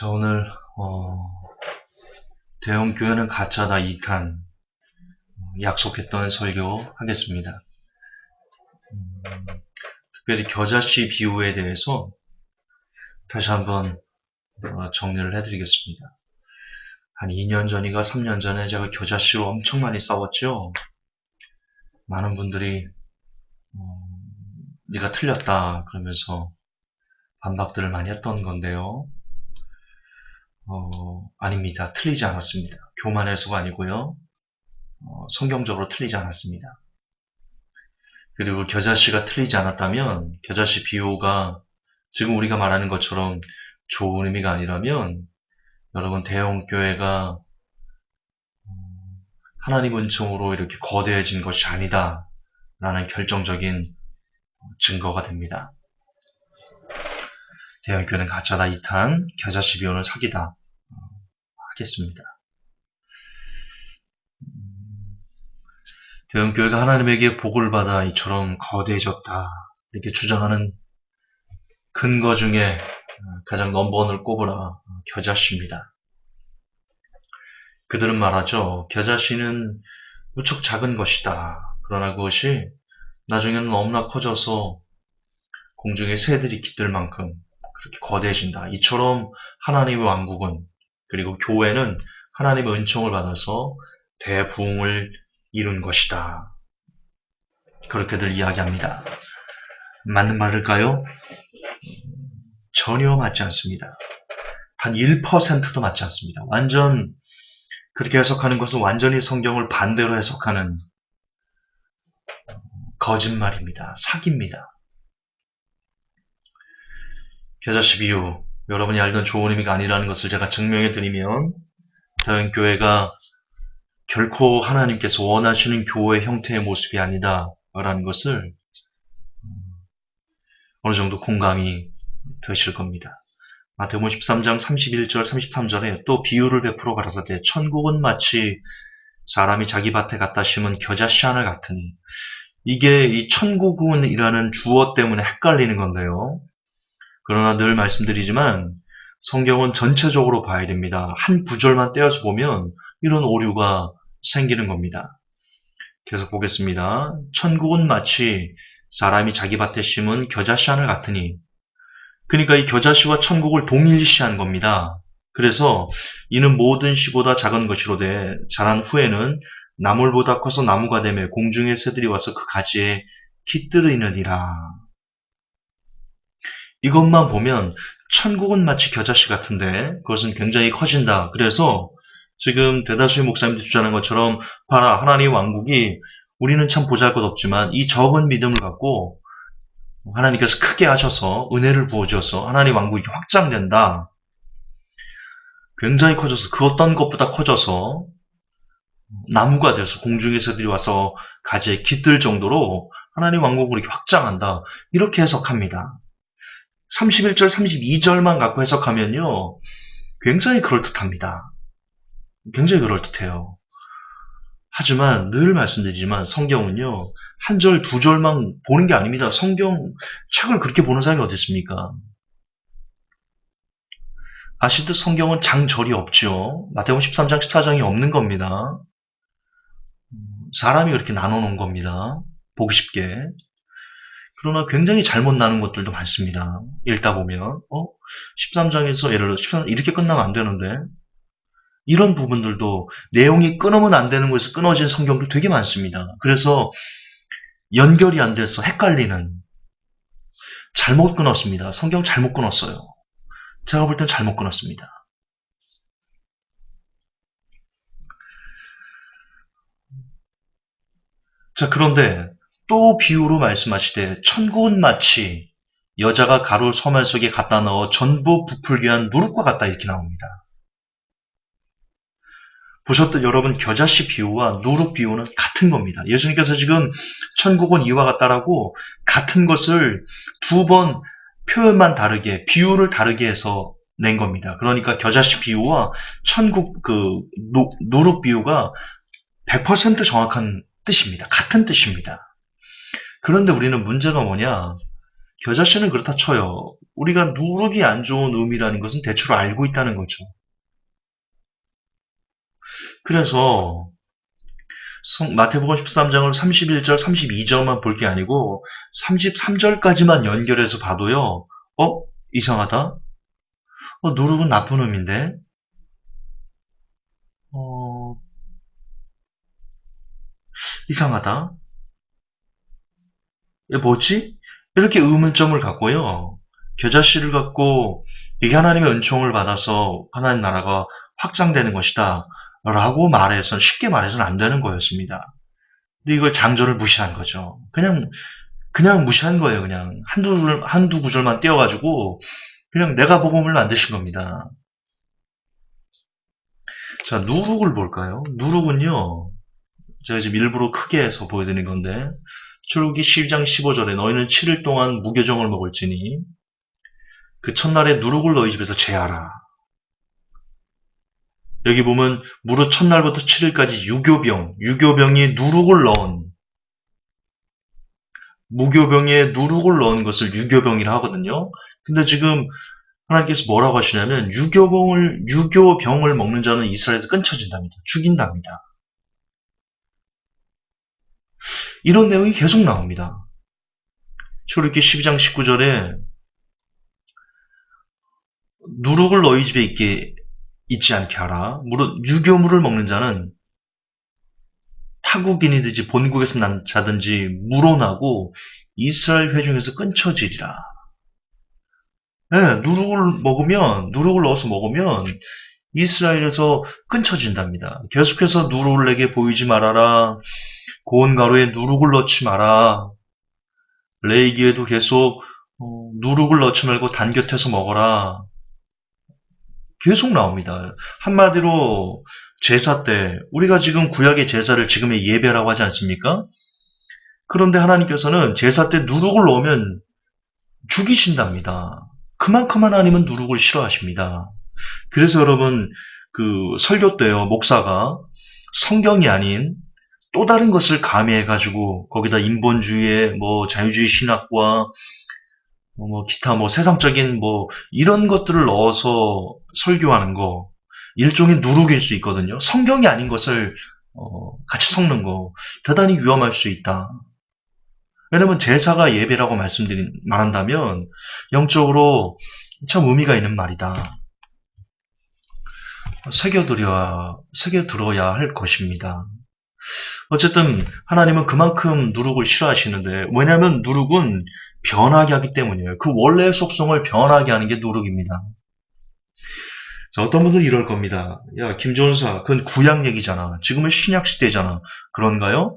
자, 오늘, 어, 대형 교회는 가짜다 2탄, 약속했던 설교 하겠습니다. 음, 특별히 겨자씨 비유에 대해서 다시 한번 어, 정리를 해드리겠습니다. 한 2년 전인가 3년 전에 제가 겨자씨로 엄청 많이 싸웠죠. 많은 분들이 어, 네가 틀렸다 그러면서 반박들을 많이 했던 건데요. 어, 아닙니다. 틀리지 않았습니다. 교만해서가 아니고요. 어, 성경적으로 틀리지 않았습니다. 그리고 겨자씨가 틀리지 않았다면 겨자씨 비유가 지금 우리가 말하는 것처럼 좋은 의미가 아니라면 여러분 대형교회가 하나님 은총으로 이렇게 거대해진 것이 아니다 라는 결정적인 증거가 됩니다. 대형교회는 가짜다 2탄, 겨자씨 비유는 사기다 하겠습니다. 대형교회가 하나님에게 복을 받아 이처럼 거대해졌다 이렇게 주장하는 근거 중에 가장 넘버원을 꼽으라 겨자씨입니다. 그들은 말하죠. 겨자씨는 무척 작은 것이다. 그러나 그것이 나중에는 너무나 커져서 공중의 새들이 깃들 만큼 그렇게 거대해진다. 이처럼 하나님의 왕국은 그리고 교회는 하나님의 은총을 받아서 대부흥을 이룬 것이다. 그렇게들 이야기합니다. 맞는 말일까요? 전혀 맞지 않습니다. 단 1%도 맞지 않습니다. 완전 그렇게 해석하는 것은 완전히 성경을 반대로 해석하는 거짓말입니다. 사기입니다. 겨자씨 비유, 여러분이 알던 좋은 의미가 아니라는 것을 제가 증명해 드리면 다른 교회가 결코 하나님께서 원하시는 교회 형태의 모습이 아니다 라는 것을 어느 정도 공감이 되실 겁니다. 마태복음 13장 31절 33절에 또 비유를 베풀어 가라사대 천국은 마치 사람이 자기 밭에 갖다 심은 겨자씨 하나 같으니 이게 이 천국은이라는 주어 때문에 헷갈리는 건데요. 그러나 늘 말씀드리지만 성경은 전체적으로 봐야 됩니다. 한 구절만 떼어서 보면 이런 오류가 생기는 겁니다. 계속 보겠습니다. 천국은 마치 사람이 자기 밭에 심은 겨자씨 하나 같으니 그러니까 이 겨자씨와 천국을 동일시한 겁니다. 그래서 이는 모든 씨보다 작은 것이로되 자란 후에는 나물보다 커서 나무가 되며 공중의 새들이 와서 그 가지에 깃들이느니라. 이것만 보면 천국은 마치 겨자씨 같은데 그것은 굉장히 커진다. 그래서 지금 대다수의 목사님들이 주장하는 것처럼 봐라 하나님 왕국이 우리는 참 보잘것없지만 이 적은 믿음을 갖고 하나님께서 크게 하셔서 은혜를 부어줘서 하나님 왕국이 확장된다. 굉장히 커져서 그 어떤 것보다 커져서 나무가 돼서 공중에서들이 와서 가지에 깃들 정도로 하나님 왕국을 이렇게 확장한다. 이렇게 해석합니다. 31절, 32절만 갖고 해석하면요. 굉장히 그럴듯합니다. 굉장히 그럴듯해요. 하지만 늘 말씀드리지만 성경은요. 한 절, 두 절만 보는 게 아닙니다. 성경 책을 그렇게 보는 사람이 어디 있습니까? 아시듯 성경은 장절이 없죠. 마태복음 13장, 14장이 없는 겁니다. 사람이 그렇게 나눠놓은 겁니다. 보기 쉽게. 그러나 굉장히 잘못 나눈 것들도 많습니다. 읽다 보면 어? 13장에서 예를 들어 13장 이렇게 끝나면 안 되는데 이런 부분들도 내용이 끊으면 안 되는 곳에서 끊어진 성경도 되게 많습니다. 그래서 연결이 안 돼서 헷갈리는 잘못 끊었습니다. 성경 잘못 끊었어요. 제가 볼 땐 잘못 끊었습니다. 자, 그런데 또 비유로 말씀하시되 천국은 마치 여자가 가루 소말 속에 갖다 넣어 전부 부풀게 한 누룩과 같다 이렇게 나옵니다. 보셨던 여러분 겨자씨 비유와 누룩 비유는 같은 겁니다. 예수님께서 지금 천국은 이와 같다라고 같은 것을 두 번 표현만 다르게 비유를 다르게 해서 낸 겁니다. 그러니까 겨자씨 비유와 천국 그 누룩 비유가 100% 정확한 뜻입니다. 같은 뜻입니다. 그런데 우리는 문제가 뭐냐? 겨자씨는 그렇다 쳐요. 우리가 누룩이 안 좋은 의미라는 것은 대체로 알고 있다는 거죠. 그래서 성- 마태복음 13장을 31절, 32절만 볼 게 아니고 33절까지만 연결해서 봐도요. 어? 이상하다. 어, 누룩은 나쁜 의미인데. 어, 이상하다. 이게 뭐지? 이렇게 의문점을 갖고요. 겨자씨를 갖고 이게 하나님의 은총을 받아서 하나님 나라가 확장되는 것이다. 라고 말해서 쉽게 말해서는 안 되는 거였습니다. 근데 이걸 장조를 무시한 거죠. 그냥 그냥 무시한 거예요. 그냥 한두 줄- 한두 구절만 떼어가지고 그냥 내가 복음을 만드신 겁니다. 자 누룩을 볼까요? 누룩은요. 제가 지금 일부러 크게 해서 보여드린 건데 출기 12장 15절에 너희는 7일 동안 무교정을 먹을지니 그 첫날에 누룩을 너희 집에서 제하라. 여기 보면 무릇 첫날부터 7일까지 유교병, 유교병이 누룩을 넣은 무교병에 누룩을 넣은 것을 유교병이라 하거든요. 근데 지금 하나님께서 뭐라고 하시냐면 유교병을 유교병을 먹는 자는 이스라엘에서 끊쳐진답니다. 죽인답니다. 이런 내용이 계속 나옵니다. 출애굽기 12장 19절에 누룩을 너희 집에 있게 있지 않게 하라. 무릇 유교물을 먹는 자는 타국인이든지 본국에서 난 자든지 물어나고 이스라엘 회중에서 끊쳐지리라. 네, 누룩을 먹으면 누룩을 넣어서 먹으면 이스라엘에서 끊쳐진답니다. 계속해서 누룩을 내게 보이지 말아라. 고운 가루에 누룩을 넣지 마라. 레이기에도 계속 어, 누룩을 넣지 말고 단 곁에서 먹어라. 계속 나옵니다. 한마디로 제사 때 우리가 지금 구약의 제사를 지금의 예배라고 하지 않습니까? 그런데 하나님께서는 제사 때 누룩을 넣으면 죽이신답니다. 그만큼 하나님은 누룩을 싫어하십니다. 그래서 여러분 그 설교 때요 목사가 성경이 아닌 또 다른 것을 가미해 가지고 거기다 인본주의의 뭐 자유주의 신학과 뭐 기타 뭐 세상적인 뭐 이런 것들을 넣어서 설교하는 거 일종의 누룩일 수 있거든요. 성경이 아닌 것을 어, 같이 섞는 거 대단히 위험할 수 있다. 왜냐면 제사가 예배라고 말씀드린 말한다면 영적으로 참 의미가 있는 말이다. 새겨들여야 새겨들어야 할 것입니다. 어쨌든 하나님은 그만큼 누룩을 싫어하시는데 왜냐하면 누룩은 변하게 하기 때문이에요. 그 원래의 속성을 변하게 하는 게 누룩입니다. 자, 어떤 분들은 이럴 겁니다. 야, 김전사, 그건 구약 얘기잖아. 지금은 신약 시대잖아. 그런가요?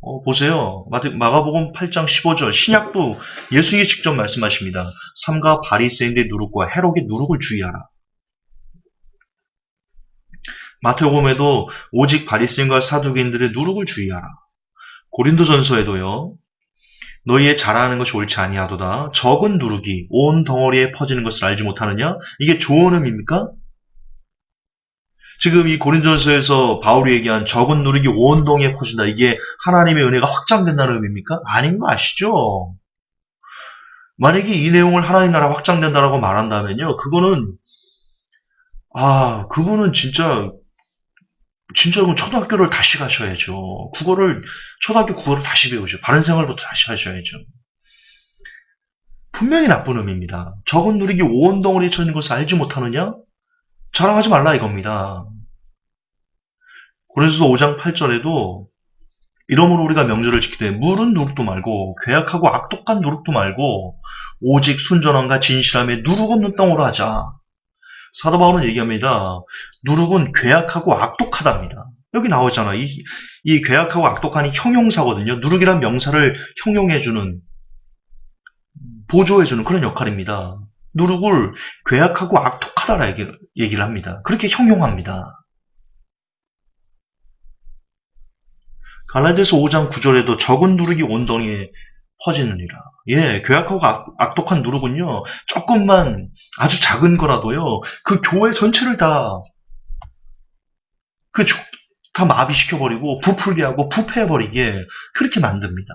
어, 보세요. 마가복음 8장 15절. 신약도 예수님이 직접 말씀하십니다. 삼가 바리새인의 누룩과 헤롯의 누룩을 주의하라. 마태복음에도 오직 바리새인과 사두개인들의 누룩을 주의하라. 고린도전서에도요. 너희의 잘하는 것이 옳지 아니하도다. 적은 누룩이 온 덩어리에 퍼지는 것을 알지 못하느냐? 이게 좋은 의미입니까? 지금 이 고린도전서에서 바울이 얘기한 적은 누룩이 온 덩이에 퍼진다. 이게 하나님의 은혜가 확장된다는 의미입니까? 아닌 거 아시죠? 만약에 이 내용을 하나님 나라 확장된다라고 말한다면요. 그거는 아, 그거는 진짜 진짜 초등학교를 다시 가셔야죠. 국어를 초등학교 국어를 다시 배우죠. 바른 생활부터 다시 하셔야죠. 분명히 나쁜 의미입니다. 적은 누리기 온 덩어리에 쳐있는 것을 알지 못하느냐? 자랑하지 말라 이겁니다. 고린도서 5장 8절에도 이러므로 우리가 명절을 지키되 물은 누룩도 말고 괴악하고 악독한 누룩도 말고 오직 순전함과 진실함에 누룩 없는 땅으로 하자. 사도 바울은 얘기합니다. 누룩은 괴악하고 악독하답니다. 여기 나오잖아. 이, 이 괴악하고 악독한이 형용사거든요. 누룩이란 명사를 형용해주는, 보조해주는 그런 역할입니다. 누룩을 괴악하고 악독하다라 얘기, 얘기를 합니다. 그렇게 형용합니다. 갈라디아서 5장 9절에도 적은 누룩이 온덩이에 퍼지느니라. 예, 괴악하고 악, 독한 누룩은요, 조금만 아주 작은 거라도요, 그 교회 전체를 다, 그, 다 마비시켜버리고, 부풀게 하고, 부패해버리게, 그렇게 만듭니다.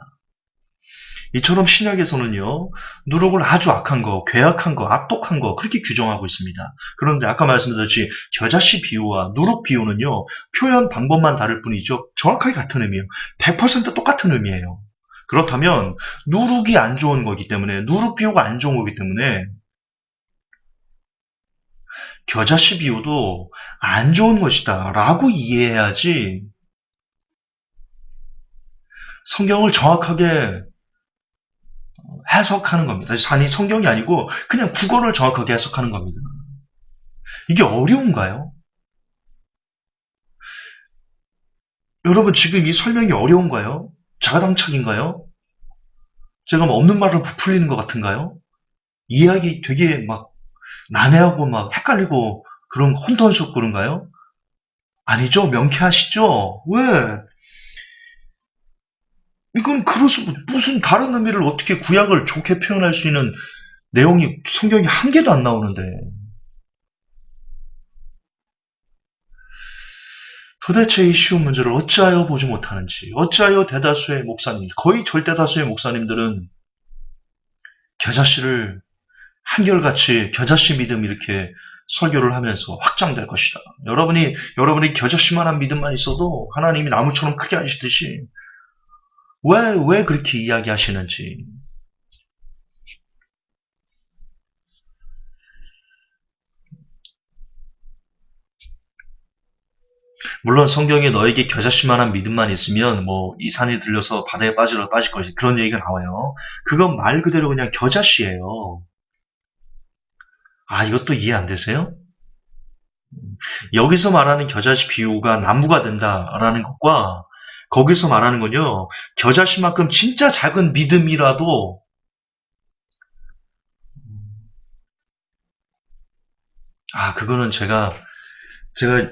이처럼 신약에서는요, 누룩을 아주 악한 거, 괴악한 거, 악독한 거, 그렇게 규정하고 있습니다. 그런데 아까 말씀드렸듯이 겨자씨 비유와 누룩 비유는요, 표현 방법만 다를 뿐이죠. 정확하게 같은 의미예요. 100% 똑같은 의미예요. 그렇다면, 누룩이 안 좋은 거기 때문에, 누룩 비유가 안 좋은 거기 때문에, 겨자씨 비유도 안 좋은 것이다. 라고 이해해야지, 성경을 정확하게 해석하는 겁니다. 산이 성경이 아니고 그냥 국어를 정확하게 해석하는 겁니다. 이게 어려운가요? 여러분 지금 이 설명이 어려운가요? 자가당착인가요? 제가 뭐 없는 말을 부풀리는 것 같은가요? 이야기 되게 막 난해하고 막 헷갈리고 그런 혼돈스럽고 그런가요? 아니죠? 명쾌하시죠? 왜? 이건 그럴 수, 무슨 다른 의미를 어떻게 구약을 좋게 표현할 수 있는 내용이 성경이 한 개도 안 나오는데. 도대체 이 쉬운 문제를 어찌하여 보지 못하는지, 어찌하여 대다수의 목사님, 거의 절대다수의 목사님들은 겨자씨를 한결같이 겨자씨 믿음 이렇게 설교를 하면서 확장될 것이다. 여러분이, 여러분이 겨자씨만한 믿음만 있어도 하나님이 나무처럼 크게 하시듯이 왜, 왜 그렇게 이야기하시는지. 물론 성경에 너에게 겨자씨만한 믿음만 있으면 뭐 이 산에 들려서 바다에 빠지러 빠질 것이 그런 얘기가 나와요. 그건 말 그대로 그냥 겨자씨예요. 아 이것도 이해 안 되세요? 여기서 말하는 겨자씨 비유가 나무가 된다라는 것과 거기서 말하는 건요, 겨자씨만큼 진짜 작은 믿음이라도 아 그거는 제가 제가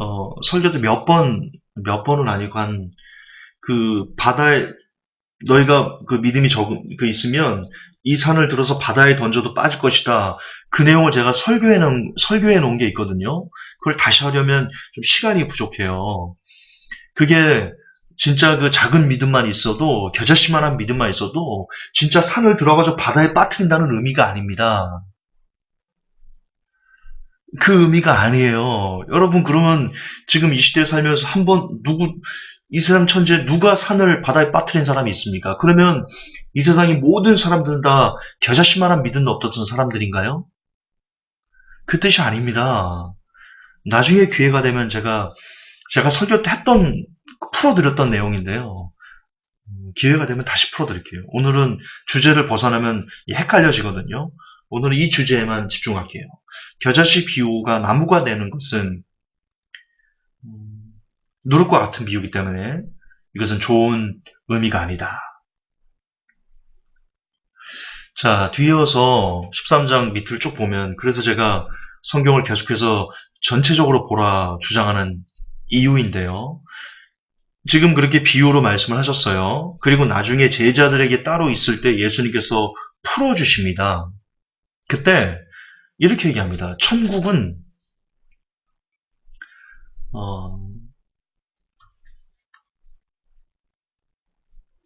어, 설교도 몇 번, 몇 번은 아니고 한 그 바다에 너희가 그 믿음이 적은 그 있으면 이 산을 들어서 바다에 던져도 빠질 것이다. 그 내용을 제가 설교해 놓은 설교해 놓은 게 있거든요. 그걸 다시 하려면 좀 시간이 부족해요. 그게 진짜 그 작은 믿음만 있어도 겨자씨만한 믿음만 있어도 진짜 산을 들어가서 바다에 빠뜨린다는 의미가 아닙니다. 그 의미가 아니에요. 여러분 그러면 지금 이 시대에 살면서 한 번 누구 이 세상 천지에 누가 산을 바다에 빠뜨린 사람이 있습니까? 그러면 이 세상의 모든 사람들은 다 겨자씨만한 믿음도 없었던 사람들인가요? 그 뜻이 아닙니다. 나중에 기회가 되면 제가 제가 설교 때 했던 풀어드렸던 내용인데요. 음, 기회가 되면 다시 풀어드릴게요. 오늘은 주제를 벗어나면 헷갈려지거든요. 오늘은 이 주제에만 집중할게요. 겨자씨 비유가 나무가 되는 것은 음, 누룩과 같은 비유이기 때문에 이것은 좋은 의미가 아니다. 자, 뒤이어서 13장 밑을 쭉 보면 그래서 제가 성경을 계속해서 전체적으로 보라 주장하는 이유인데요. 지금 그렇게 비유로 말씀을 하셨어요. 그리고 나중에 제자들에게 따로 있을 때 예수님께서 풀어주십니다. 그때 이렇게 얘기합니다. 천국은 어,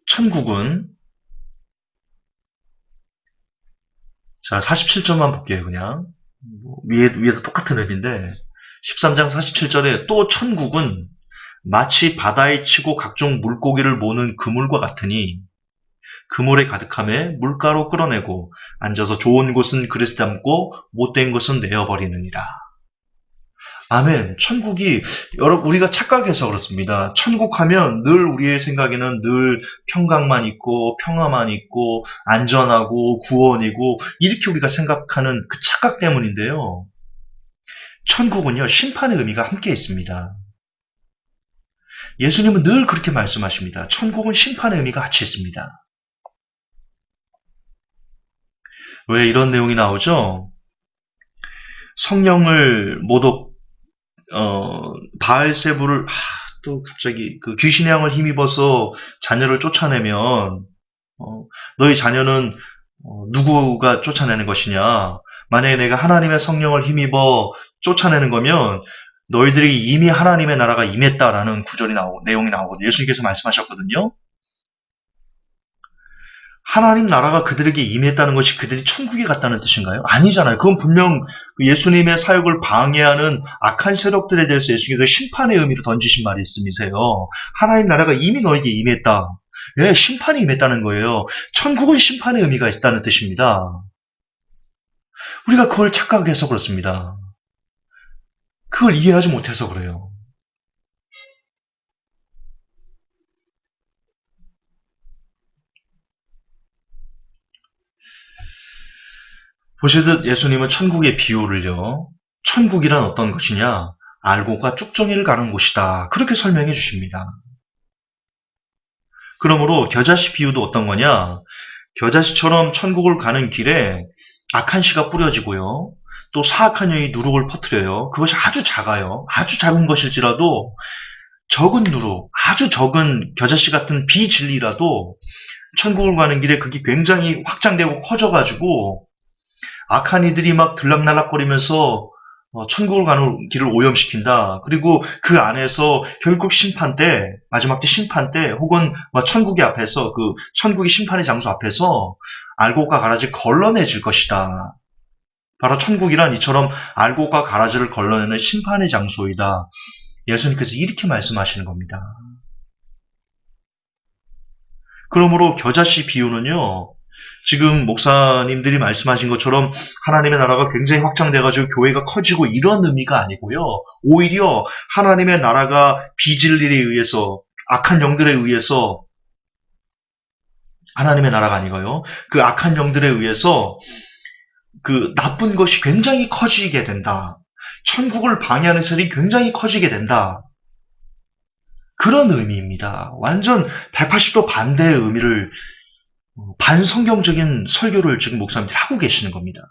천국은 자 47절만 볼게요 그냥 뭐 위에 위에도 똑같은 앱인데 13장 47절에 또 천국은 마치 바다에 치고 각종 물고기를 모는 그물과 같으니 그물에 가득함에 물가로 끌어내고 앉아서 좋은 곳은 그릇에 담고 못된 것은 내어버리느니라. 아멘. 천국이 여러분 우리가 착각해서 그렇습니다. 천국 하면 늘 우리의 생각에는 늘 평강만 있고 평화만 있고 안전하고 구원이고 이렇게 우리가 생각하는 그 착각 때문인데요. 천국은요 심판의 의미가 함께 있습니다. 예수님은 늘 그렇게 말씀하십니다. 천국은 심판의 의미가 같이 있습니다. 왜 이런 내용이 나오죠? 성령을 모독 어, 바알세부를 하, 또 갑자기 그 귀신의 양을 힘입어서 자녀를 쫓아내면 어, 너희 자녀는 어, 누구가 쫓아내는 것이냐? 만약에 내가 하나님의 성령을 힘입어 쫓아내는 거면 너희들이 이미 하나님의 나라가 임했다라는 구절이 나오고 내용이 나오거든요. 예수님께서 말씀하셨거든요. 하나님 나라가 그들에게 임했다는 것이 그들이 천국에 갔다는 뜻인가요? 아니잖아요. 그건 분명 그 예수님의 사역을 방해하는 악한 세력들에 대해서 예수님이 그 심판의 의미로 던지신 말씀이세요. 하나님 나라가 이미 너에게 임했다. 예, 심판이 임했다는 거예요. 천국은 심판의 의미가 있다는 뜻입니다. 우리가 그걸 착각해서 그렇습니다. 그걸 이해하지 못해서 그래요. 보시듯 예수님은 천국의 비유를요, 천국이란 어떤 것이냐, 알고가 쭉정이를 가는 곳이다. 그렇게 설명해 주십니다. 그러므로 겨자씨 비유도 어떤 거냐, 겨자씨처럼 천국을 가는 길에 악한 씨가 뿌려지고요, 또 사악한 영이 누룩을 퍼뜨려요. 그것이 아주 작아요. 아주 작은 것일지라도 적은 누룩, 아주 적은 겨자씨 같은 비진리라도 천국을 가는 길에 그게 굉장히 확장되고 커져가지고 악한 이들이 막 들락날락거리면서 어, 천국을 가는 길을 오염시킨다. 그리고 그 안에서 결국 심판 때, 마지막 때 심판 때, 혹은 뭐 천국의 앞에서, 그 천국의 심판의 장소 앞에서 알곡과 가라지 걸러내질 것이다. 바로 천국이란 이처럼 알곡과 가라지를 걸러내는 심판의 장소이다. 예수님께서 이렇게 말씀하시는 겁니다. 그러므로 겨자씨 비유는요, 지금 목사님들이 말씀하신 것처럼 하나님의 나라가 굉장히 확장돼가지고 교회가 커지고 이런 의미가 아니고요. 오히려 하나님의 나라가 비질일에 의해서 악한 영들에 의해서 하나님의 나라가 아니고요. 그 악한 영들에 의해서 그 나쁜 것이 굉장히 커지게 된다. 천국을 방해하는 세력이 굉장히 커지게 된다. 그런 의미입니다. 완전 180도 반대의 의미를 반성경적인 설교를 지금 목사님들이 하고 계시는 겁니다.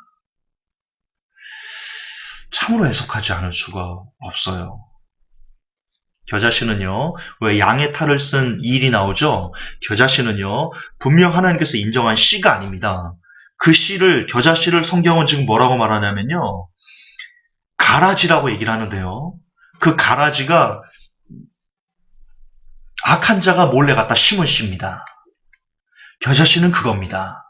참으로 해석하지 않을 수가 없어요. 겨자씨는요, 왜 양의 탈을 쓴 일이 나오죠? 겨자씨는요, 분명 하나님께서 인정한 씨가 아닙니다. 그 씨를, 겨자씨를 성경은 지금 뭐라고 말하냐면요, 가라지라고 얘기를 하는데요. 그 가라지가 악한 자가 몰래 갖다 심은 씨입니다. 겨자씨는 그겁니다.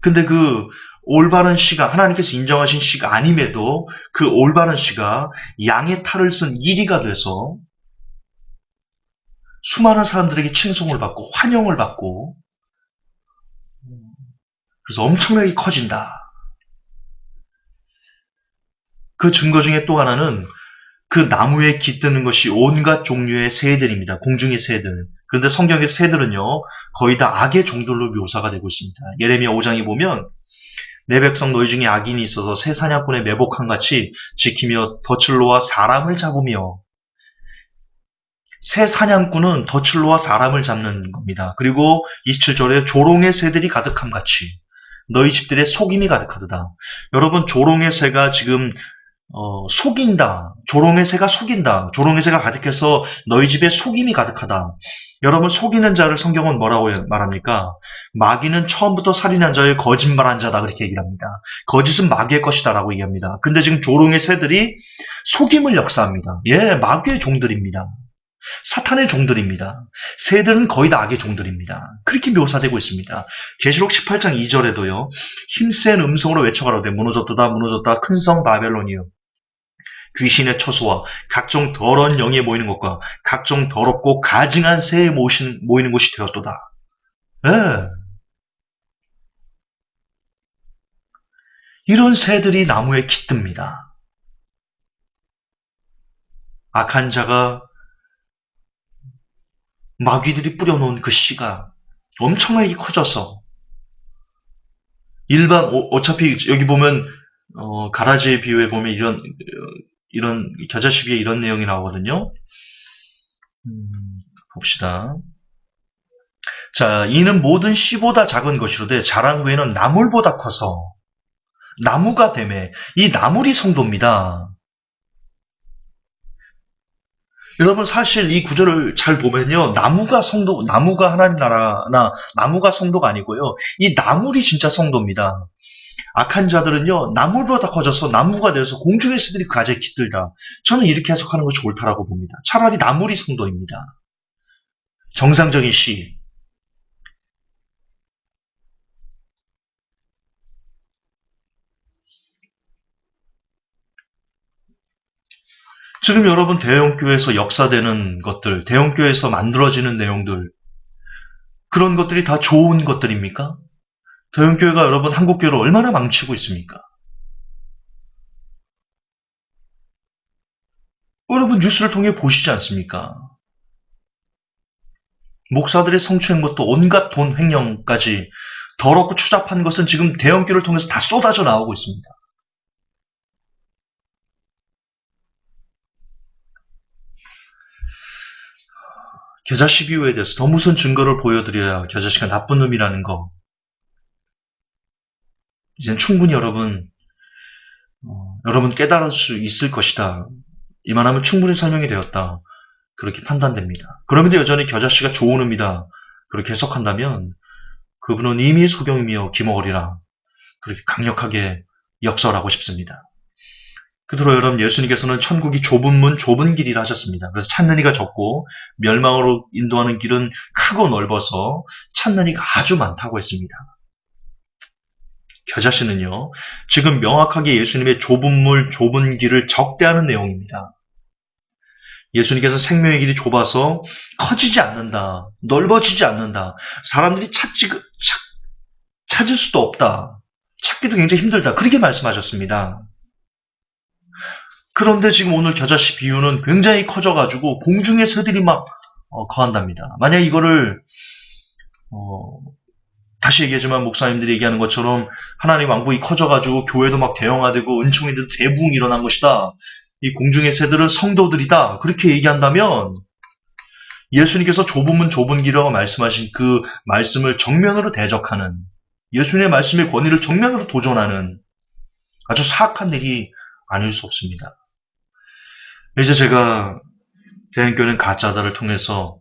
근데 그 올바른 씨가 하나님께서 인정하신 씨가 아님에도 그 올바른 씨가 양의 탈을 쓴 1위가 돼서 수많은 사람들에게 칭송을 받고 환영을 받고 그래서 엄청나게 커진다. 그 증거 중에 또 하나는 그 나무에 깃드는 것이 온갖 종류의 새들입니다. 공중의 새들. 그런데 성경의 새들은요, 거의 다 악의 종들로 묘사가 되고 있습니다. 예레미야 5장에 보면 내 백성 너희 중에 악인이 있어서 새 사냥꾼의 매복한 같이 지키며 덫을로와 사람을 잡으며 새 사냥꾼은 덫을로와 사람을 잡는 겁니다. 그리고 27절에 조롱의 새들이 가득함 같이 너희 집들의 속임이 가득하다. 여러분 조롱의 새가 지금 어, 속인다. 조롱의 새가 속인다. 조롱의 새가 가득해서 너희 집에 속임이 가득하다. 여러분 속이는 자를 성경은 뭐라고 말합니까? 마귀는 처음부터 살인한 자의 거짓말한 자다 그렇게 얘기를 합니다. 거짓은 마귀의 것이다 라고 얘기합니다. 근데 지금 조롱의 새들이 속임을 역사합니다. 예, 마귀의 종들입니다. 사탄의 종들입니다. 새들은 거의 다 악의 종들입니다. 그렇게 묘사되고 있습니다. 계시록 18장 2절에도요. 힘센 음성으로 외쳐가라되 무너졌도다 무너졌다 큰 성 바벨론이요. 귀신의 처소와 각종 더러운 영에 모이는 것과 각종 더럽고 가증한 새에 모이는 곳이 되었도다. 네. 이런 새들이 나무에 깃듭니다. 악한 자가 마귀들이 뿌려놓은 그 씨가 엄청나게 커져서 일반 어 차피 여기 보면 어, 가라지의 비유에 보면 이런 이런 겨자씨비에 이런 내용이 나오거든요. 음, 봅시다. 자, 이는 모든 씨보다 작은 것이로되 자란 후에는 나물보다 커서 나무가 되매 이 나물이 성도입니다. 여러분 사실 이 구절을 잘 보면요. 나무가 성도, 나무가 하나님 나라나 나무가 성도가 아니고요. 이 나물이 진짜 성도입니다. 악한 자들은요, 나물보다 커져서 나무가 되어서 공중의 새들이 그 가지에 깃들다. 저는 이렇게 해석하는 것이 옳다라고 봅니다. 차라리 나물이 성도입니다. 정상적인 씨. 지금 여러분 대형교회에서 역사되는 것들, 대형교회에서 만들어지는 내용들, 그런 것들이 다 좋은 것들입니까? 대형교회가 여러분 한국교회를 얼마나 망치고 있습니까? 여러분 뉴스를 통해 보시지 않습니까? 목사들의 성추행 것도 온갖 돈 횡령까지 더럽고 추잡한 것은 지금 대형교를 통해서 다 쏟아져 나오고 있습니다. 겨자씨 비유에 대해서 더 무슨 증거를 보여드려야 겨자씨가 나쁜 놈이라는 거. 이젠 충분히 여러분, 어, 여러분 깨달을 수 있을 것이다. 이만하면 충분히 설명이 되었다. 그렇게 판단됩니다. 그럼에도 여전히 겨자씨가 좋은 놈이다. 그렇게 해석한다면 그분은 이미 소경이며 기머거리라 그렇게 강력하게 역설하고 싶습니다. 그대로 여러분 예수님께서는 천국이 좁은 문 좁은 길이라 하셨습니다. 그래서 찾는 이가 적고 멸망으로 인도하는 길은 크고 넓어서 찾는 이가 아주 많다고 했습니다. 겨자씨는요, 지금 명확하게 예수님의 좁은 물, 좁은 길을 적대하는 내용입니다. 예수님께서 생명의 길이 좁아서 커지지 않는다. 넓어지지 않는다. 사람들이 찾지, 찾, 찾을 수도 없다. 찾기도 굉장히 힘들다. 그렇게 말씀하셨습니다. 그런데 지금 오늘 겨자씨 비유는 굉장히 커져가지고 공중의 새들이 막 어, 거한답니다. 만약 이거를 어, 다시 얘기하지만 목사님들이 얘기하는 것처럼 하나님 왕국이 커져가지고 교회도 막 대형화되고 은총이도 대부흥 일어난 것이다. 이 공중의 새들은 성도들이다. 그렇게 얘기한다면 예수님께서 좁은 문 좁은 길이라고 말씀하신 그 말씀을 정면으로 대적하는 예수님의 말씀의 권위를 정면으로 도전하는 아주 사악한 일이 아닐 수 없습니다. 이제 제가 대한교회는 가짜다를 통해서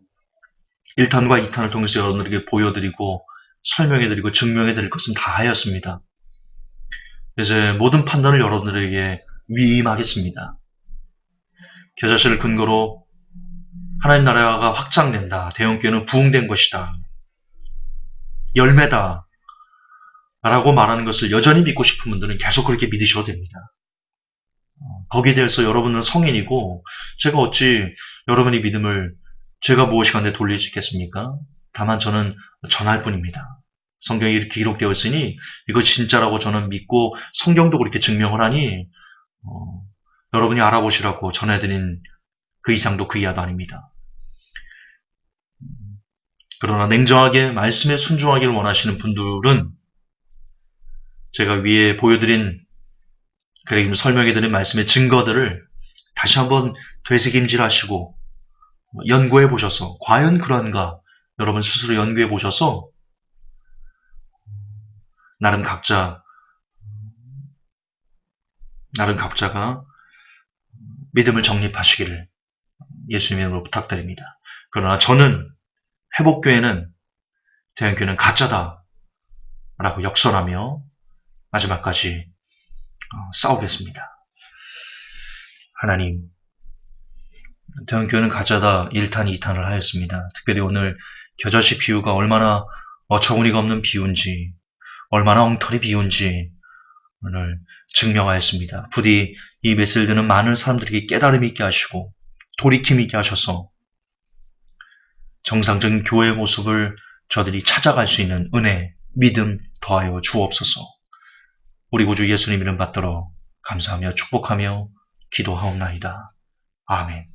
1탄과 2탄을 통해서 여러분들에게 보여드리고 설명해드리고 증명해드릴 것은 다 하였습니다. 이제 모든 판단을 여러분들에게 위임하겠습니다. 겨자씨를 근거로 하나님 나라가 확장된다. 대형교회는 부흥된 것이다. 열매다. 라고 말하는 것을 여전히 믿고 싶은 분들은 계속 그렇게 믿으셔도 됩니다. 거기에 대해서 여러분은 성인이고 제가 어찌 여러분의 믿음을 제가 무엇이간에 돌릴 수 있겠습니까? 다만 저는 전할 뿐입니다. 성경이 이렇게 기록되어 있으니 이거 진짜라고 저는 믿고 성경도 그렇게 증명을 하니 어, 여러분이 알아보시라고 전해드린 그 이상도 그 이하도 아닙니다. 그러나 냉정하게 말씀에 순종하기를 원하시는 분들은 제가 위에 보여드린 그에게 설명해 드린 말씀의 증거들을 다시 한번 되새김질 하시고 연구해 보셔서 과연 그런가 여러분 스스로 연구해 보셔서 나름 각자 나름 각자가 믿음을 정립하시기를 예수님의 이름으로 부탁드립니다. 그러나 저는 회복교회는 대형교회는 가짜다 라고 역설하며 마지막까지 어, 싸우겠습니다. 하나님, 대형교회는 가짜다 1탄, 2탄을 하였습니다. 특별히 오늘 겨자씨 비유가 얼마나 어처구니가 없는 비유인지, 얼마나 엉터리 비유인지 오늘 증명하였습니다. 부디 이 메시를 듣는 많은 사람들에게 깨달음 있게 하시고 돌이킴 있게 하셔서 정상적인 교회의 모습을 저들이 찾아갈 수 있는 은혜, 믿음 더하여 주옵소서. 우리 구주 예수님 이름 받들어 감사하며 축복하며 기도하옵나이다. 아멘.